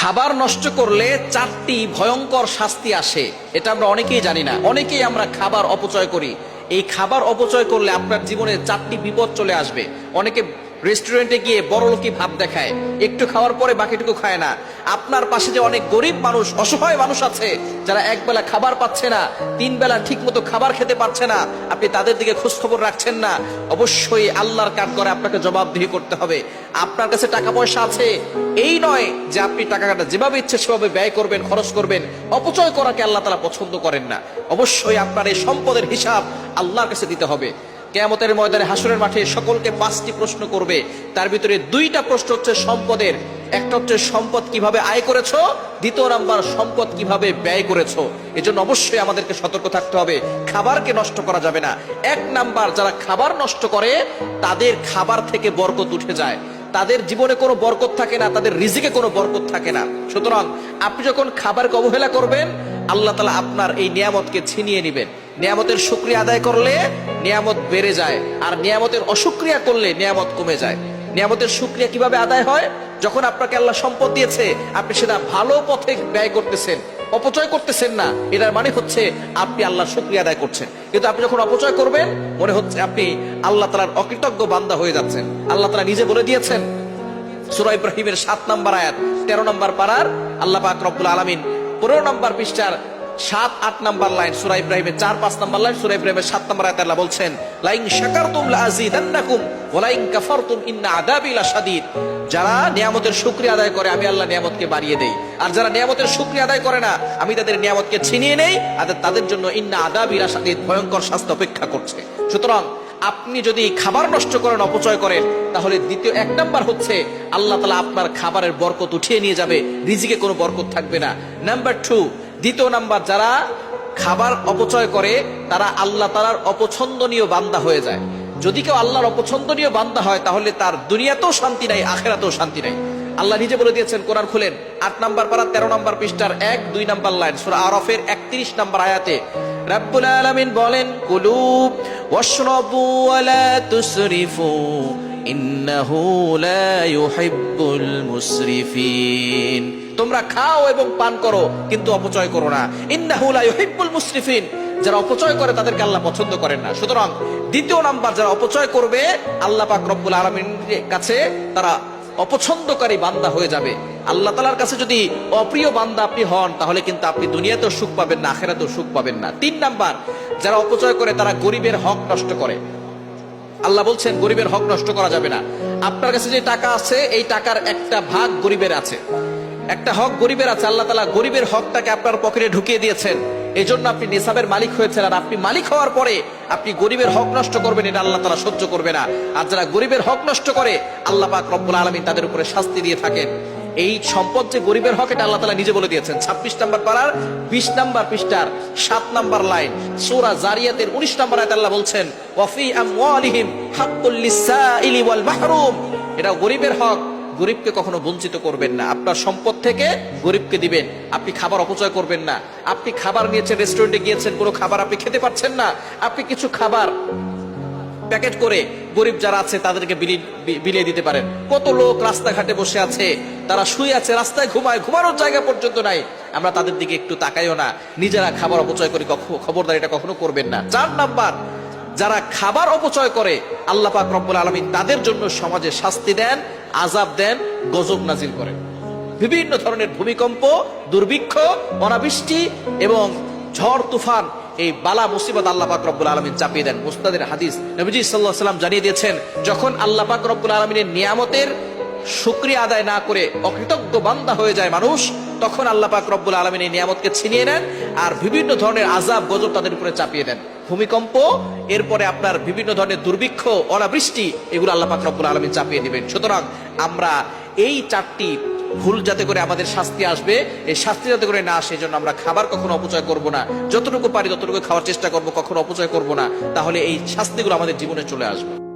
খাবার নষ্ট করলে চারটি ভয়ঙ্কর শাস্তি আসে। এটা আমরা অনেকেই জানি না। অনেকেই আমরা খাবার অপচয় করি। এই খাবার অপচয় করলে আপনার জীবনে চারটি বিপদ চলে আসবে। অনেকে রেস্টুরেন্টে গিয়ে বড় লোকই ভাব দেখায়। একটু খাওয়ার পরে বাকিটুকু খায় না। আপনার পাশে যে অনেক গরিব মানুষ, অসহায় মানুষ আছে, যারা একবেলা খাবার পাচ্ছে না, তিন বেলা ঠিক মতো খাবার খেতে পারছে না, আপনি তাদের দিকে খোঁজ খবর রাখছেন না, অবশ্যই আল্লাহর কাঠ করে আপনাকে জবাবদিহি করতে হবে। আপনার কাছে টাকা পয়সা আছে, এই নয় যে আপনি টাকাটা যেভাবে ইচ্ছে সেভাবে ব্যয় করবেন, খরচ করবেন, অপচয় করাকে আল্লাহ তারা পছন্দ করেন না। অবশ্যই আপনার এই সম্পদের হিসাব আল্লাহর কাছে দিতে হবে। কেয়ামতের ময়দানে হাসরের মাঠে সকলকে পাঁচটি প্রশ্ন করবে। তার ভিতরে দুইটা প্রশ্ন হচ্ছে সম্পদের। একটা হচ্ছে সম্পদ কীভাবে আয় করেছ? দ্বিতীয় নাম্বার, সম্পদ কীভাবে ব্যয় করেছ? এজন্য অবশ্যই আমাদেরকে সতর্ক থাকতে হবে। খাবারকে নষ্ট করা যাবে না। এক নাম্বার, যারা খাবার নষ্ট করে, তাদের খাবার থেকে বরকত উঠে যায়। তাদের জীবনে কোনো বরকত থাকে না, তাদের রিজিকে কোনো বরকত থাকে না। সুতরাং আপনি যখন খাবারকে অবহেলা করবেন, আল্লাহ তালা আপনার এই নিয়ামতকে ছিনিয়ে নেবেন। নিয়ামতের শুক্রিয়া আদায় করলে নিয়ামত বেড়ে যায়। আর নিয়ামতের অসুক্রিয়া করলে নিয়ামত কমে যায়। নিয়ামতের শুক্রিয়া কীভাবে আদায় হয়? যখন আপনাকে আল্লাহ সম্পদ দিয়েছে, আপনি সেটা ভালো পথে ব্যয় করতেছেন, অপচয় করতেছেন না। এটার মানে হচ্ছে আপনি আল্লাহ শুক্রিয়া আদায় করছেন। কিন্তু আপনি যখন অপচয় করবেন, মনে হচ্ছে আপনি আল্লাহ তালার অকৃতজ্ঞ বান্দা হয়ে যাচ্ছেন। আল্লাহ তালা নিজে বলে দিয়েছেন, সুরা ইব্রাহিমের সাত নম্বর আয়াত, তেরো নম্বর পাড়ার আল্লাহ পাক রব্বুল আলমিন পনেরো নম্বর পৃষ্ঠার সাত, আট নাম্বার লাইন, সুরা ইব্রাহিমের চার, পাঁচ নাম্বার লাইন, সুরা ইব্রাহিমের সাত নাম্বার আয়াত আল্লাহ বলছেন, লাইন শাকারতুম লাযিদান্নাকুম ওয়া লাইন কাফারতুম ইন্না আযাবি লাশাদীদ। যারা নিয়ামতের শুকরিয়া আদায় করে, আমি আল্লাহ নিয়ামতকে বাড়িয়ে দেই। আর যারা নিয়ামতের শুকরিয়া আদায় করে না, আমি তাদের নিয়ামতকে ছিনিয়ে নেই, আর তাদের জন্য ইন্না আযাবি লাশাদীদ ভয়ঙ্কর শাস্তি অপেক্ষা করছে। সুতরাং আপনি যদি খাবার নষ্ট করেন, অপচয় করেন, তাহলে দ্বিতীয় এক নাম্বার হচ্ছে, আল্লাহ তালা আপনার খাবারের বরকত উঠিয়ে নিয়ে যাবে, রিজিকে কোনো বরকত থাকবে না। নাম্বার টু দ্বিতীয় নাম্বার, যারা খাবার অপচয় করে, তারা আল্লাহ তালার অপছন্দনীয় বান্দা হয়ে যায়। যদি কেউ আল্লাহর অপছন্দনীয় বান্দা হয়, তাহলে তার দুনিয়াতেও শান্তি নাই, আখেরাতেও শান্তি নাই। আল্লাহ নিজে বলে দিয়েছেন, কোরআন খুলেন, আট নাম্বার পারা, তেরো নাম্বার পৃষ্ঠার এক, দুই নাম্বার লাইন, সুরা আরফের একত্রিশ নাম্বার আয়াতে, রাব্বুল আলামিন বলেন, কুলু ওয়াশরাবু ওয়ালা তুসরিফু ইন্নাহু লা ইউহিব্বুল মুসরিফিন তোমরা খাও এবং পান করো, কিন্তু অপচয় করো না। ইন্নাহু লা ইউহিব্বুল মুসরিফিন যারা অপচয় করে, তাদেরকে আল্লাহ পছন্দ করেন না। সুতরাং দ্বিতীয় নাম্বার, যারা অপচয় করবে, আল্লাহ পাক রব্বুল আলামিনের কাছে তারা অপছন্দকারী বান্দা হয়ে যাবে। আল্লাহ তালার কাছে যদি অপ্রিয় বান্দা আপনি হন, তাহলে কিন্তু আপনি দুনিয়াতেও সুখ পাবেন না, আখেরাতেও সুখ পাবেন না। তিন নাম্বার, যারা অপচয় করে, তারা গরিবের হক নষ্ট করে। আল্লাহ বলছেন, গরিবের হক নষ্ট করা যাবে না। আপনার কাছে যে টাকা আছে, এই টাকার একটা ভাগ গরিবের আছে। একটা হক গরিবের আছে, আল্লাহ তালা গরিবের হকটাকে আপনার পকেটে ঢুকিয়ে দিয়েছেন। এই জন্য আপনি নিসাবের মালিক হয়েছেন, আর আপনি মালিক হওয়ার পরে আপনি গরিবের হক নষ্ট করবেন, এটা আল্লাহ তালা সহ্য করবে না। আর যারা গরিবের হক নষ্ট করে, আল্লাহ পাক রব্বুল আলমিন তাদের উপরে শাস্তি দিয়ে থাকেন। এই সম্পদ যে গরিবের হক, এটা আল্লাহ নিজে বলে দিয়েছেন। ছাব্বিশ নাম্বার পাড়ার, বিশ নাম্বার পৃষ্ঠার, সাত নাম্বার লাইন, সোরা জারিয়াতের উনিশ নাম্বার আয়াত আল্লাহ বলছেন ওয়াফি আমওয়ালিহিম হাক্কুল লিসাইলি ওয়াল মাহরুম। এটা গরিবের হক গরিবকে কখনো বঞ্চিত করবেন না। আপনার সম্পদ থেকে গরিবকে দিবেন। আপনি খাবার অপচয় করবেন না। আপনি খাবার নিয়েছেন রেস্টুরেন্টে গিয়েছেন, কোনো খাবার আপনি খেতে পারছেন না। আপনি কিছু খাবার প্যাকেট করে গরিব যারা আছে, তাদেরকে বিলি- বিলিয়ে দিতে পারেন। কত লোক রাস্তাঘাটে বসে আছে, তারা শুয়ে আছে, রাস্তায় ঘুমায়, ঘুমানোর জায়গা পর্যন্ত নাই। আমরা তাদের দিকে একটু তাকাইও না। নিজেরা খাবার অপচয় করি, কখ- খবরদার এটা কখনো করবেন না। চার নাম্বার, যারা খাবার অপচয় করে, আল্লাহ পাক রব্বুল আলমিন তাদের জন্য সমাজে শাস্তি দেন। আজাব দেন, গজব নাজিল করেন। বিভিন্ন ধরনের ভূমিকম্প, দুর্ভিক্ষ, অনাবৃষ্টি এবং ঝড়, তুফান এই বালা মুসিবত আল্লাহ পাক রব্বুল আলমিন চাপিয়ে দেন। মুস্তাদের হাদিস নবীজি সাল্লাহ সাল্লাম জানিয়ে দিয়েছেন, যখন আল্লাহ পাক রব্বুল আলমিনের নিয়ামতের শুক্রিয়া আদায় না করে অকৃতজ্ঞ বান্দা হয়ে যায় মানুষ, তখন আল্লাহ পাক রব্বুল আলমিন এই নিয়ামতকে ছিনিয়ে নেন আর বিভিন্ন ধরনের আজাব গজব তাদের উপরে চাপিয়ে দেন। ভূমিকম্প, এরপরে আপনার বিভিন্ন ধরনের দুর্ভিক্ষ, অনাবৃষ্টি, এগুলো আল্লাহ পাক রব্বুল আলমিন চাপিয়ে দিবেন। সুতরাং আমরা এই চারটি ভুল যাতে করে আমাদের শাস্তি আসবে, এই শাস্তি যাতে করে না আসে জন্য আমরা খাবার কখনো অপচয় করব না। যতটুকু পারি ততটুকু খাওয়ার চেষ্টা করব, কখনো অপচয় করব না। তাহলে এই শাস্তিগুলো আমাদের জীবনে চলে আসবে।